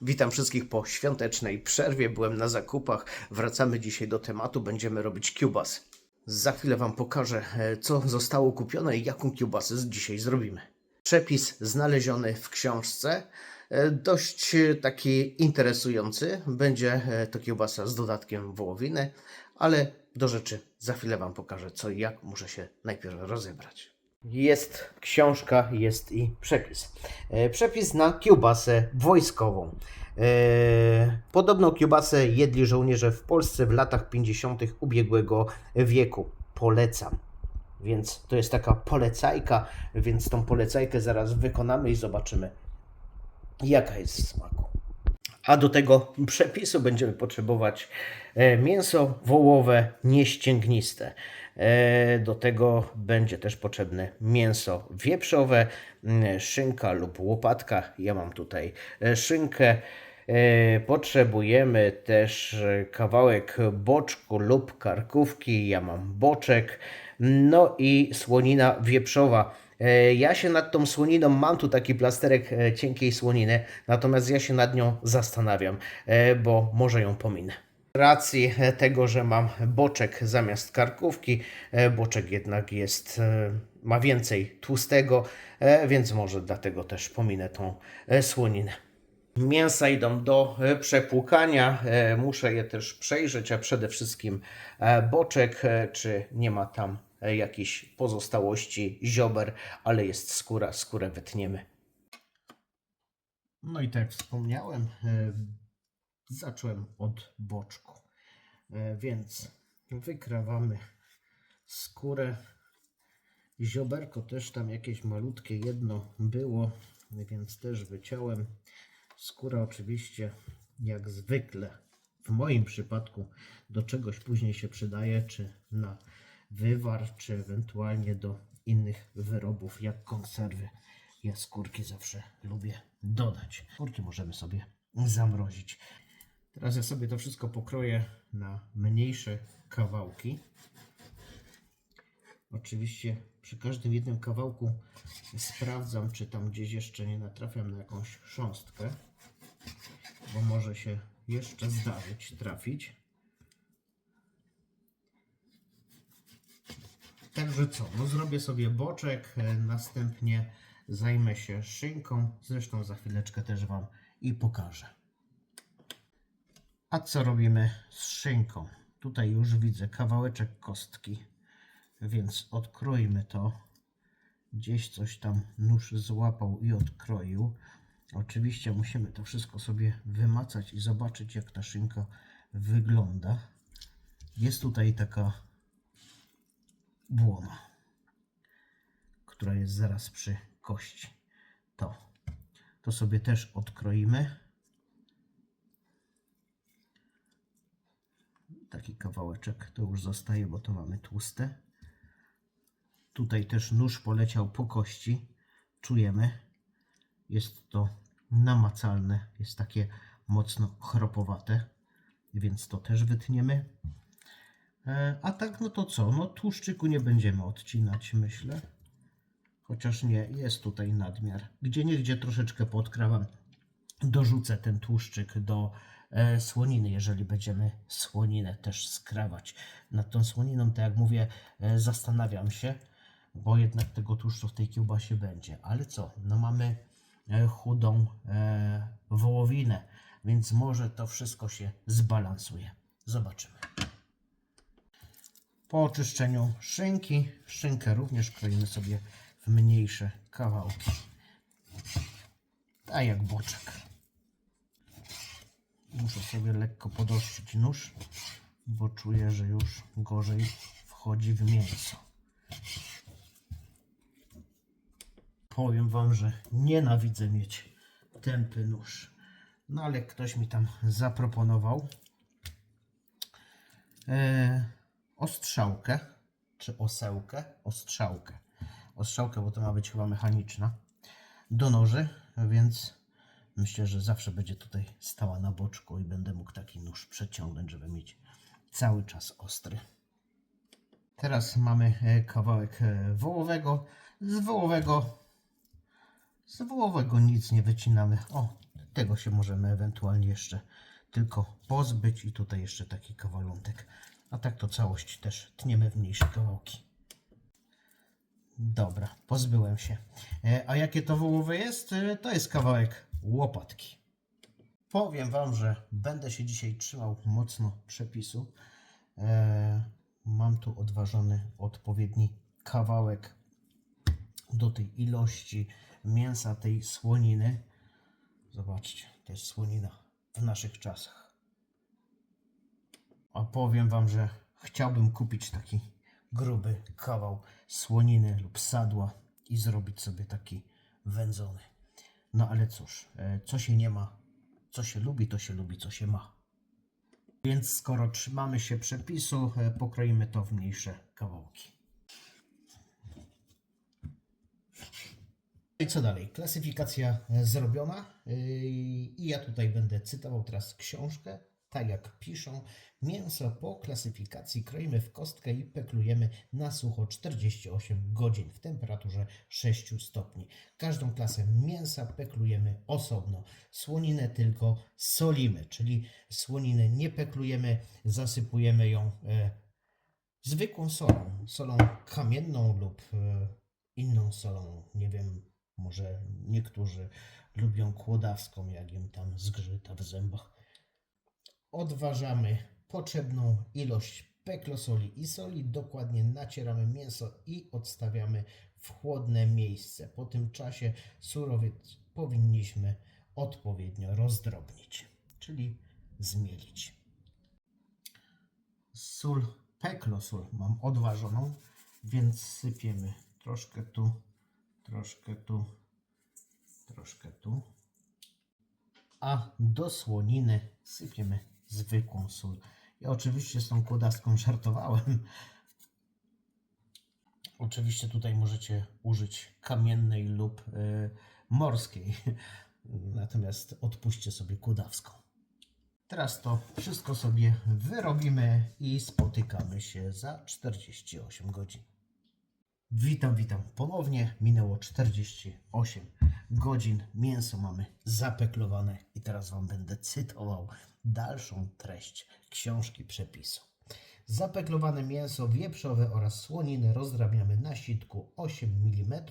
Witam wszystkich po świątecznej przerwie. Byłem na zakupach. Wracamy dzisiaj do tematu. Będziemy robić kiełbasy. Za chwilę Wam pokażę, e, co zostało kupione i jaką kiełbasę dzisiaj zrobimy. Przepis znaleziony w książce, e, dość e, taki interesujący. Będzie to kiełbasa z dodatkiem wołowiny, ale do rzeczy za chwilę Wam pokażę, co i jak muszę się najpierw rozebrać. Jest książka, jest i przepis. E, Przepis na kiełbasę wojskową. E, Podobną kiełbasę jedli żołnierze w Polsce w latach 50. ubiegłego wieku. Polecam. Więc to jest taka polecajka, więc tą polecajkę zaraz wykonamy i zobaczymy, jaka jest w smaku. A do tego przepisu będziemy potrzebować e, mięso wołowe nieścięgniste. E, Do tego będzie też potrzebne mięso wieprzowe, szynka lub łopatka. Ja mam tutaj e, szynkę. Potrzebujemy też kawałek boczku lub karkówki. Ja mam boczek. No i słonina wieprzowa. E, Ja się nad tą słoniną, mam tu taki plasterek e, cienkiej słoniny, natomiast ja się nad nią zastanawiam, e, bo może ją pominę. Racji tego, że mam boczek zamiast karkówki, boczek jednak jest, ma więcej tłustego, więc może dlatego też pominę tą słoninę. Mięsa idą do przepłukania. Muszę je też przejrzeć, a przede wszystkim boczek, czy nie ma tam e, jakichś pozostałości ziober, ale jest skóra, skórę wytniemy. No i tak jak wspomniałem, e, zacząłem od boczku. E, Więc wykrawamy skórę. Zioberko też tam jakieś malutkie jedno było, więc też wyciąłem. Skóra oczywiście jak zwykle w moim przypadku do czegoś później się przydaje, czy na wywar, czy ewentualnie do innych wyrobów jak konserwy. Ja skórki zawsze lubię dodać. Skórki możemy sobie zamrozić. Teraz ja sobie to wszystko pokroję na mniejsze kawałki. Oczywiście przy każdym jednym kawałku sprawdzam, czy tam gdzieś jeszcze nie natrafiam na jakąś chrząstkę, bo może się jeszcze zdarzyć trafić. Także co, no zrobię sobie boczek, e, następnie zajmę się szynką, zresztą za chwileczkę też Wam i pokażę. A co robimy z szynką? Tutaj już widzę kawałeczek kostki, więc odkroimy to. Gdzieś coś tam nóż złapał i odkroił. Oczywiście musimy to wszystko sobie wymacać i zobaczyć, jak ta szynka wygląda. Jest tutaj taka błona, która jest zaraz przy kości. To, to sobie też odkroimy. Taki kawałeczek to już zostaje, bo to mamy tłuste. Tutaj też nóż poleciał po kości. Czujemy. Jest to namacalne. Jest takie mocno chropowate. Więc to też wytniemy. E, A tak, no to co? No tłuszczyku nie będziemy odcinać, myślę. Chociaż nie, jest tutaj nadmiar. Gdzie niegdzie troszeczkę podkrawam. Dorzucę ten tłuszczyk do e, słoniny, jeżeli będziemy słoninę też skrawać. Nad tą słoniną, tak jak mówię, e, zastanawiam się, bo jednak tego tłuszczu w tej kiełbasie będzie. Ale co? No mamy e, chudą e, wołowinę, więc może to wszystko się zbalansuje. Zobaczymy. Po oczyszczeniu szynki, szynkę również kroimy sobie w mniejsze kawałki. Tak jak boczek. Muszę sobie lekko podostrzyć nóż, bo czuję, że już gorzej wchodzi w mięso. Powiem Wam, że nienawidzę mieć tępy nóż. No ale ktoś mi tam zaproponował e, ostrzałkę, czy osełkę, ostrzałkę. Ostrzałkę, bo to ma być chyba mechaniczna, do noży, więc myślę, że zawsze będzie tutaj stała na boczku i będę mógł taki nóż przeciągnąć, żeby mieć cały czas ostry. Teraz mamy e, kawałek e, wołowego. Z wołowego Z wołowego nic nie wycinamy. O, tego się możemy ewentualnie jeszcze tylko pozbyć i tutaj jeszcze taki kawalątek. A tak to całość też tniemy w mniejsze kawałki. Dobra, pozbyłem się. E, A jakie to wołowe jest? E, To jest kawałek łopatki. Powiem Wam, że będę się dzisiaj trzymał mocno przepisu. E, Mam tu odważony odpowiedni kawałek do tej ilości mięsa, tej słoniny. Zobaczcie, to jest słonina w naszych czasach. A powiem Wam, że chciałbym kupić taki gruby kawał słoniny lub sadła i zrobić sobie taki wędzony. No ale cóż, e, co się nie ma, co się lubi, to się lubi, co się ma. Więc skoro trzymamy się przepisu, e, pokroimy to w mniejsze kawałki. I co dalej? Klasyfikacja e, zrobiona. I ja tutaj będę cytował teraz książkę, tak jak piszą. Mięso po klasyfikacji kroimy w kostkę i peklujemy na sucho 48 godzin w temperaturze 6 stopni. Każdą klasę mięsa peklujemy osobno. Słoninę tylko solimy, czyli słoninę nie peklujemy, zasypujemy ją e, zwykłą solą, solą kamienną lub e, inną solą. Nie wiem, może niektórzy lubią kłodawską, jak im tam zgrzyta w zębach. Odważamy potrzebną ilość peklosoli i soli, dokładnie nacieramy mięso i odstawiamy w chłodne miejsce. Po tym czasie surowiec powinniśmy odpowiednio rozdrobnić, czyli zmielić sól, peklosól mam odważoną, więc sypiemy troszkę tu, troszkę tu, troszkę tu. A do słoniny sypiemy zwykłą sól. Ja oczywiście z tą kłodaską żartowałem. Oczywiście tutaj możecie użyć kamiennej lub y, morskiej. Natomiast odpuśćcie sobie kłodawską. Teraz to wszystko sobie wyrobimy i spotykamy się za 48 godzin. Witam, witam ponownie. Minęło 48 godzin. Mięso mamy zapeklowane i teraz Wam będę cytował dalszą treść książki przepisu. Zapeklowane mięso wieprzowe oraz słoniny rozdrabniamy na sitku 8 mm,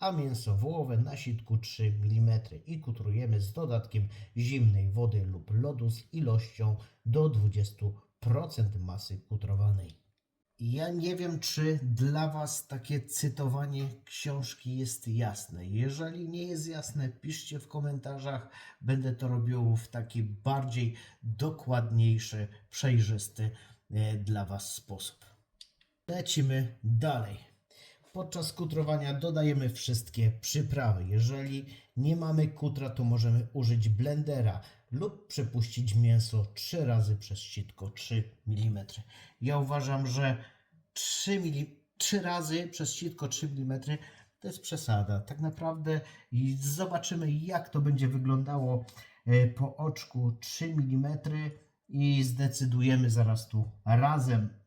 a mięso wołowe na sitku 3 mm i kutrujemy z dodatkiem zimnej wody lub lodu z ilością do 20% masy kutrowanej. Ja nie wiem, czy dla Was takie cytowanie książki jest jasne. Jeżeli nie jest jasne, piszcie w komentarzach. Będę to robił w taki bardziej dokładniejszy, przejrzysty e, dla Was sposób. Lecimy dalej. Podczas kutrowania dodajemy wszystkie przyprawy. Jeżeli nie mamy kutra, to możemy użyć blendera lub przepuścić mięso 3 razy przez sitko 3 mm. Ja uważam, że 3, mm, 3 razy przez sitko 3 mm to jest przesada. Tak naprawdę zobaczymy, jak to będzie wyglądało e, po oczku 3 mm i zdecydujemy zaraz tu razem,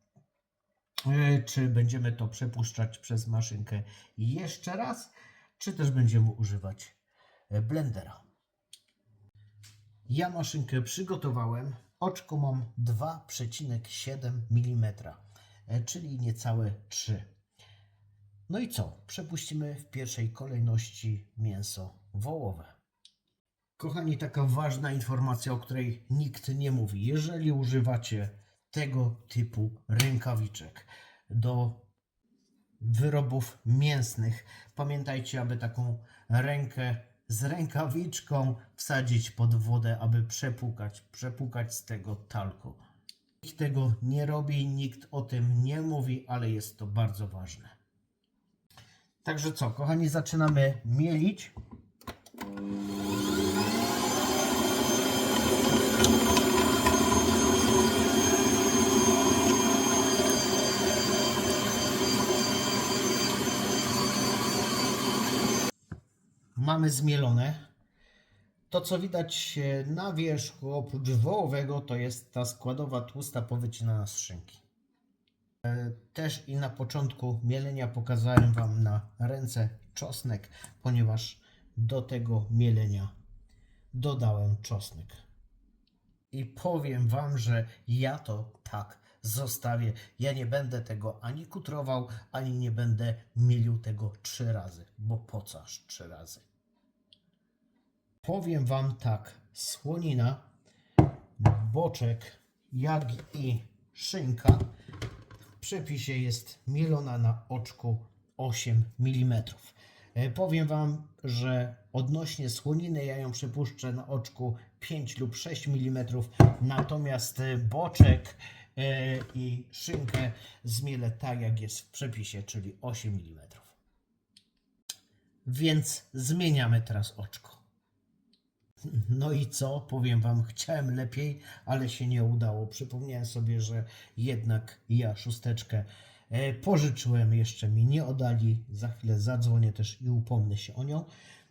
e, czy będziemy to przepuszczać przez maszynkę jeszcze raz, czy też będziemy używać e, blendera. Ja maszynkę przygotowałem. Oczko mam 2,7 mm, czyli niecałe 3. No i co? Przepuścimy w pierwszej kolejności mięso wołowe. Kochani, taka ważna informacja, o której nikt nie mówi. Jeżeli używacie tego typu rękawiczek do wyrobów mięsnych, pamiętajcie, aby taką rękę z rękawiczką wsadzić pod wodę, aby przepłukać, przepłukać z tego talku. Nikt tego nie robi, nikt o tym nie mówi, ale jest to bardzo ważne. Także co, kochani, zaczynamy mielić. Mamy zmielone. To, co widać e, na wierzchu, oprócz wołowego, to jest ta składowa tłusta powycinana z szynki. E, Też i na początku mielenia pokazałem Wam na ręce czosnek, ponieważ do tego mielenia dodałem czosnek. I powiem Wam, że ja to tak zostawię. Ja nie będę tego ani kutrował, ani nie będę mielił tego trzy razy, bo po co aż trzy razy? Powiem Wam tak, słonina, boczek, jak i szynka w przepisie jest mielona na oczku 8 mm. E, Powiem Wam, że odnośnie słoniny ja ją przypuszczę na oczku 5 lub 6 mm, natomiast e, boczek e, i szynkę zmielę tak jak jest w przepisie, czyli 8 mm. Więc zmieniamy teraz oczko. No i co? Powiem Wam, chciałem lepiej, ale się nie udało. Przypomniałem sobie, że jednak ja szósteczkę e, pożyczyłem, jeszcze mi nie oddali. Za chwilę zadzwonię też i upomnę się o nią.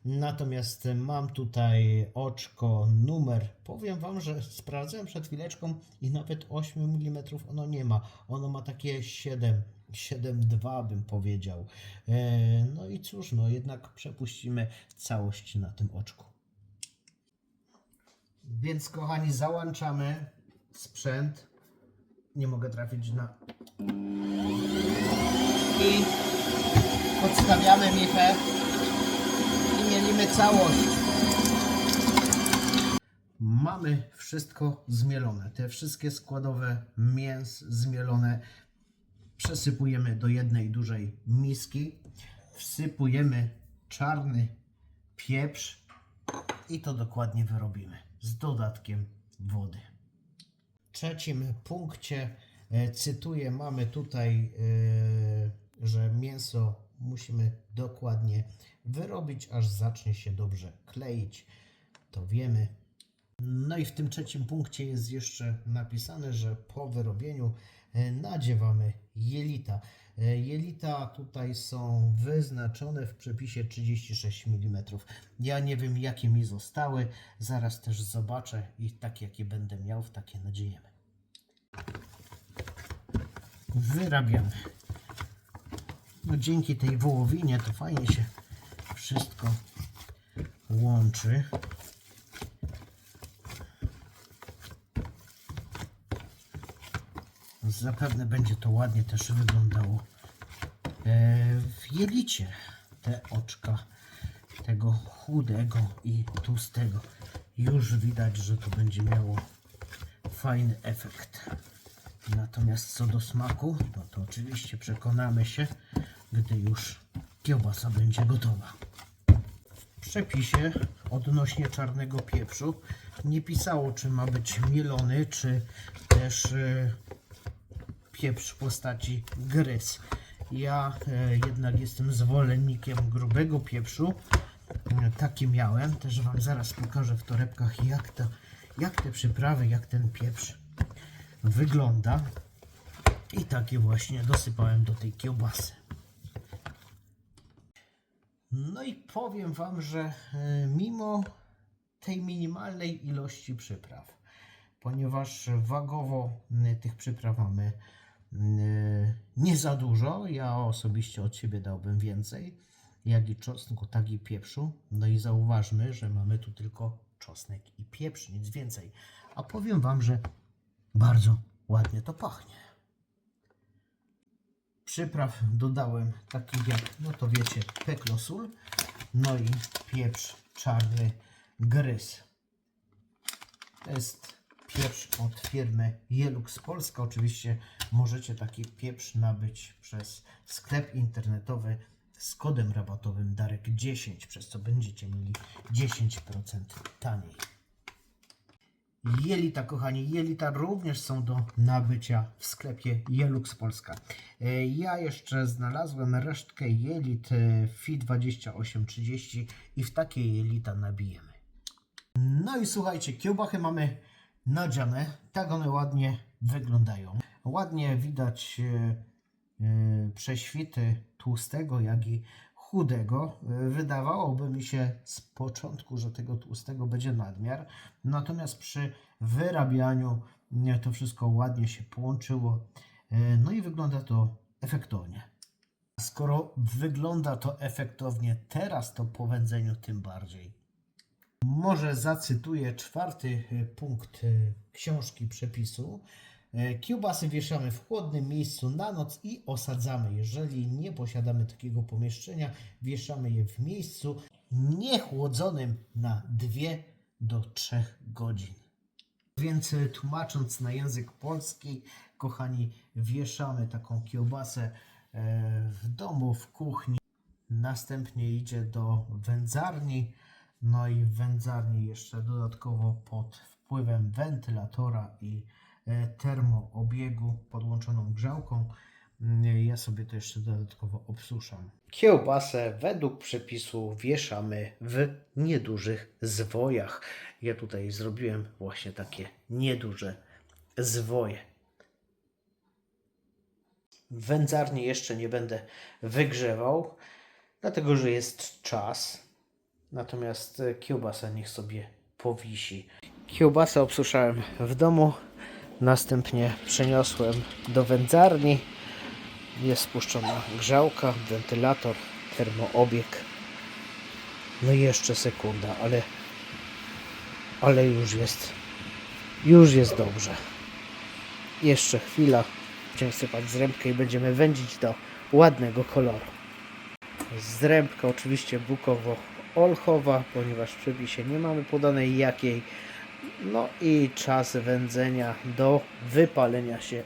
Natomiast mam tutaj oczko numer. Powiem Wam, że sprawdzałem przed chwileczką i nawet 8 mm ono nie ma. Ono ma takie 7. 7,2 bym powiedział. E, No i cóż, no jednak przepuścimy całość na tym oczku. Więc kochani, załączamy sprzęt. Nie mogę trafić na. I odstawiamy michę i mielimy całość. Mamy wszystko zmielone. Te wszystkie składowe mięs zmielone przesypujemy do jednej dużej miski. Wsypujemy czarny pieprz i to dokładnie wyrobimy z dodatkiem wody. W trzecim punkcie e, cytuję, mamy tutaj, e, że mięso musimy dokładnie wyrobić, aż zacznie się dobrze kleić. To wiemy. No i w tym trzecim punkcie jest jeszcze napisane, że po wyrobieniu nadziewamy jelita. E, Jelita tutaj są wyznaczone w przepisie 36 mm. Ja nie wiem jakie mi zostały, zaraz też zobaczę i tak jakie będę miał, w takie nadziejemy. Wyrabiamy. No dzięki tej wołowinie to fajnie się wszystko łączy. Zapewne będzie to ładnie też wyglądało e, w jelicie. Te oczka tego chudego i tłustego. Już widać, że to będzie miało fajny efekt. Natomiast co do smaku, no to oczywiście przekonamy się, gdy już kiełbasa będzie gotowa. W przepisie odnośnie czarnego pieprzu nie pisało, czy ma być mielony, czy też e, pieprz w postaci gryz. Ja e, jednak jestem zwolennikiem grubego pieprzu. E, Taki miałem. Też Wam zaraz pokażę w torebkach, jak, to, jak te przyprawy, jak ten pieprz wygląda. I takie właśnie dosypałem do tej kiełbasy. No i powiem Wam, że e, mimo tej minimalnej ilości przypraw, ponieważ wagowo m, tych przypraw mamy nie za dużo, ja osobiście od siebie dałbym więcej, jak i czosnku, tak i pieprzu. No i zauważmy, że mamy tu tylko czosnek i pieprz, nic więcej. A powiem Wam, że bardzo ładnie to pachnie. Przypraw dodałem takich jak, no to wiecie, peklosul, no i pieprz czarny gryz. To jest pieprz od firmy Jelux Polska. Oczywiście możecie taki pieprz nabyć przez sklep internetowy z kodem rabatowym DAREK10, przez co będziecie mieli 10% taniej. Jelita, kochani, jelita również są do nabycia w sklepie Jelux Polska. E, Ja jeszcze znalazłem resztkę jelit e, FI 2830 i w takie jelita nabijemy. No i słuchajcie, kiełbachy mamy nadziane. Tak one ładnie wyglądają. Ładnie widać e, e, prześwity tłustego, jak i chudego. E, Wydawałoby mi się z początku, że tego tłustego będzie nadmiar. Natomiast przy wyrabianiu to wszystko ładnie się połączyło. No i wygląda to efektownie. Skoro wygląda to efektownie teraz, to po wędzeniu tym bardziej. Może zacytuję czwarty e, punkt e, książki przepisu. E, Kiełbasy wieszamy w chłodnym miejscu na noc i osadzamy. Jeżeli nie posiadamy takiego pomieszczenia, wieszamy je w miejscu niechłodzonym na 2 do 3 godzin. Więc tłumacząc na język polski, kochani, wieszamy taką kiełbasę w domu, w kuchni. Następnie idzie do wędzarni. No i w wędzarni jeszcze dodatkowo pod wpływem wentylatora i e, termoobiegu podłączoną grzałką. mm, Ja sobie to jeszcze dodatkowo obsuszam. Kiełbasę według przepisu wieszamy w niedużych zwojach. Ja tutaj zrobiłem właśnie takie nieduże zwoje. W wędzarni jeszcze nie będę wygrzewał, dlatego że jest czas. Natomiast e, kiełbasa niech sobie powisi. Kiełbasę obsuszałem w domu, następnie przeniosłem do wędzarni. Jest spuszczona grzałka, wentylator, termoobieg. No i jeszcze sekunda, ale, ale już jest, już jest dobrze. Jeszcze chwila, będziemy sypać zrębkę i będziemy wędzić do ładnego koloru. Zrębka oczywiście bukowo-olchowa, ponieważ w przepisie nie mamy podanej jakiej. No i czas wędzenia do wypalenia się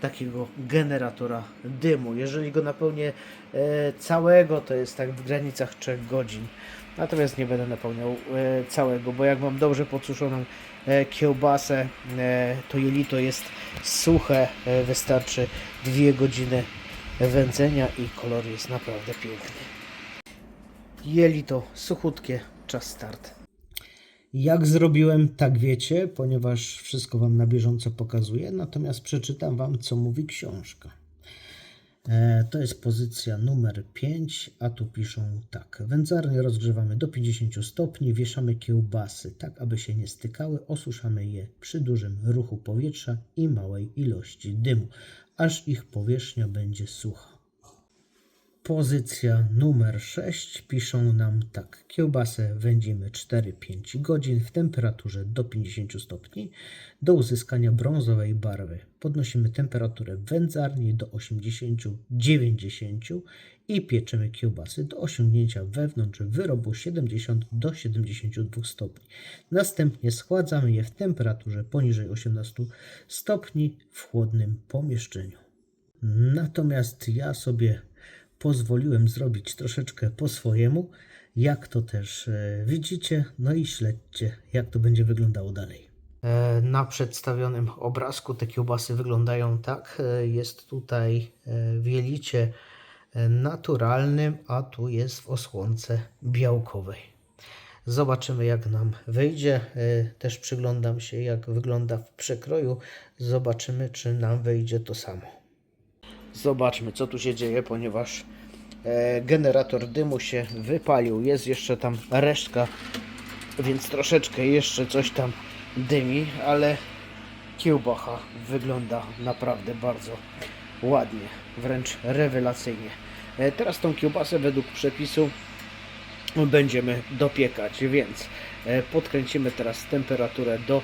takiego generatora dymu. Jeżeli go napełnię e, całego, to jest tak w granicach 3 godzin. Natomiast nie będę napełniał e, całego, bo jak mam dobrze podsuszoną e, kiełbasę, e, to jelito jest suche, e, wystarczy 2 godziny wędzenia i kolor jest naprawdę piękny. Jelito suchutkie, czas start. Jak zrobiłem, tak wiecie, ponieważ wszystko Wam na bieżąco pokazuję, natomiast przeczytam Wam, co mówi książka. E, To jest pozycja numer 5, a tu piszą tak. Wędzarnię rozgrzewamy do 50 stopni, wieszamy kiełbasy tak, aby się nie stykały, osuszamy je przy dużym ruchu powietrza i małej ilości dymu, aż ich powierzchnia będzie sucha. Pozycja numer 6 piszą nam tak. Kiełbasę wędzimy 4-5 godzin w temperaturze do 50 stopni do uzyskania brązowej barwy. Podnosimy temperaturę wędzarni do 80-90 i pieczymy kiełbasy do osiągnięcia wewnątrz wyrobu 70 do 72 stopni. Następnie schładzamy je w temperaturze poniżej 18 stopni w chłodnym pomieszczeniu. Natomiast ja sobie pozwoliłem zrobić troszeczkę po swojemu, jak to też e, widzicie, no i śledźcie, jak to będzie wyglądało dalej. E, Na przedstawionym obrazku te kiełbasy wyglądają tak. E, Jest tutaj w jelicie naturalnym, a tu jest w osłonce białkowej. Zobaczymy, jak nam wyjdzie. Też przyglądam się, jak wygląda w przekroju. Zobaczymy, czy nam wyjdzie to samo. Zobaczmy, co tu się dzieje, ponieważ e, generator dymu się wypalił. Jest jeszcze tam resztka, więc troszeczkę jeszcze coś tam dymi, ale kiełbacha wygląda naprawdę bardzo ładnie, wręcz rewelacyjnie. E, teraz tą kiełbasę według przepisu będziemy dopiekać, więc e, podkręcimy teraz temperaturę do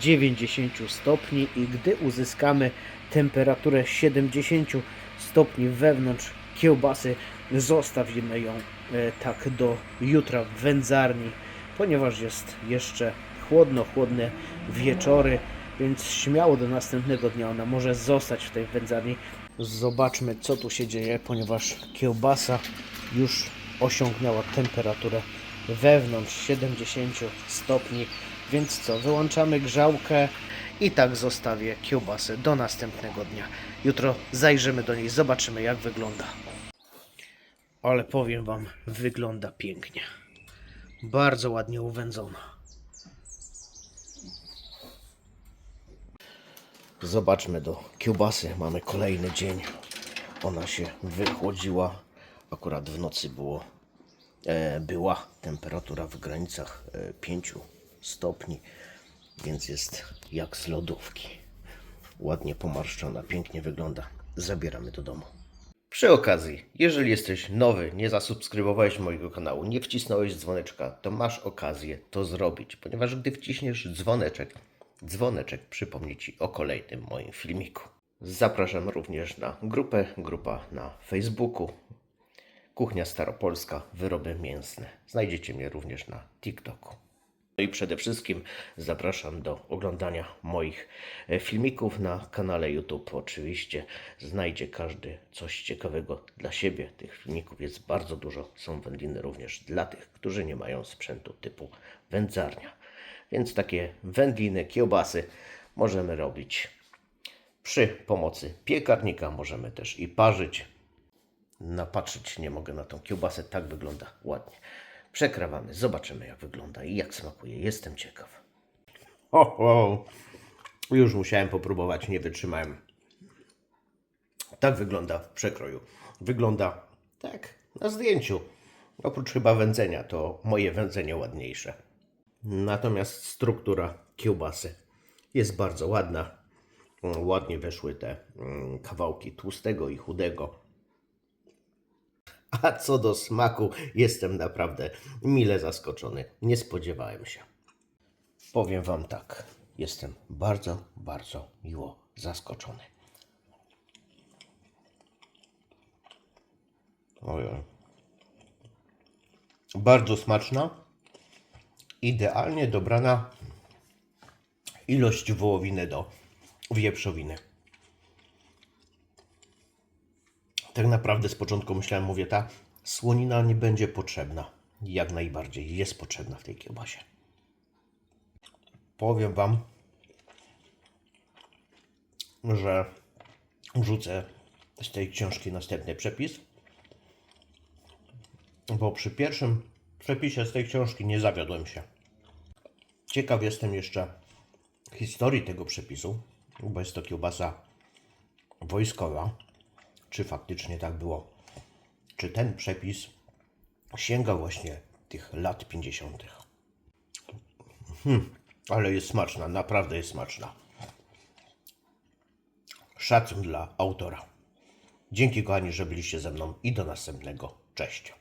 90 stopni i gdy uzyskamy temperaturę 70 stopni wewnątrz kiełbasy, zostawimy ją e, tak do jutra w wędzarni, ponieważ jest jeszcze chłodno, chłodne wieczory, więc śmiało do następnego dnia ona może zostać w tej wędzarni. Zobaczmy co tu się dzieje, ponieważ kiełbasa już osiągnęła temperaturę wewnątrz 70 stopni. Więc co, wyłączamy grzałkę i tak zostawię kiełbasę do następnego dnia. Jutro zajrzymy do niej, zobaczymy jak wygląda. Ale powiem Wam, wygląda pięknie. Bardzo ładnie uwędzona. Zobaczmy do kiełbasy. Mamy kolejny dzień. Ona się wychłodziła. Akurat w nocy było, e, była temperatura w granicach e, 5 stopni, więc jest jak z lodówki. Ładnie pomarszczona, pięknie wygląda. Zabieramy do domu. Przy okazji, jeżeli jesteś nowy, nie zasubskrybowałeś mojego kanału, nie wcisnąłeś dzwoneczka, to masz okazję to zrobić, ponieważ gdy wciśniesz dzwoneczek, dzwoneczek przypomni Ci o kolejnym moim filmiku. Zapraszam również na grupę, grupa na Facebooku, Kuchnia Staropolska, wyroby mięsne. Znajdziecie mnie również na TikToku. No i przede wszystkim zapraszam do oglądania moich e, filmików na kanale YouTube. Oczywiście znajdzie każdy coś ciekawego dla siebie. Tych filmików jest bardzo dużo. Są wędliny również dla tych, którzy nie mają sprzętu typu wędzarnia. Więc takie wędliny, kiełbasy możemy robić przy pomocy piekarnika. Możemy też i parzyć. Napatrzeć nie mogę na tą kiełbasę. Tak wygląda ładnie. Przekrawamy, zobaczymy jak wygląda i jak smakuje. Jestem ciekaw. O. Już musiałem popróbować, nie wytrzymałem. Tak wygląda w przekroju. Wygląda tak na zdjęciu. Oprócz chyba wędzenia, to moje wędzenie ładniejsze. Natomiast struktura kiełbasy jest bardzo ładna. Ładnie weszły te mm, kawałki tłustego i chudego. A co do smaku, jestem naprawdę mile zaskoczony. Nie spodziewałem się. Powiem Wam tak, jestem bardzo, bardzo miło zaskoczony. Ojej. Bardzo smaczna. Idealnie dobrana ilość wołowiny do wieprzowiny. Tak naprawdę z początku myślałem, mówię, ta słonina nie będzie potrzebna. Jak najbardziej jest potrzebna w tej kiełbasie. Powiem Wam, że wrzucę z tej książki następny przepis, bo przy pierwszym przepisie z tej książki nie zawiodłem się. Ciekaw jestem jeszcze historii tego przepisu, bo jest to kiełbasa wojskowa czy faktycznie tak było. Czy ten przepis sięga właśnie tych lat 50. Hmm, ale jest smaczna, naprawdę jest smaczna. Szacun dla autora. Dzięki kochani, że byliście ze mną i do następnego. Cześć.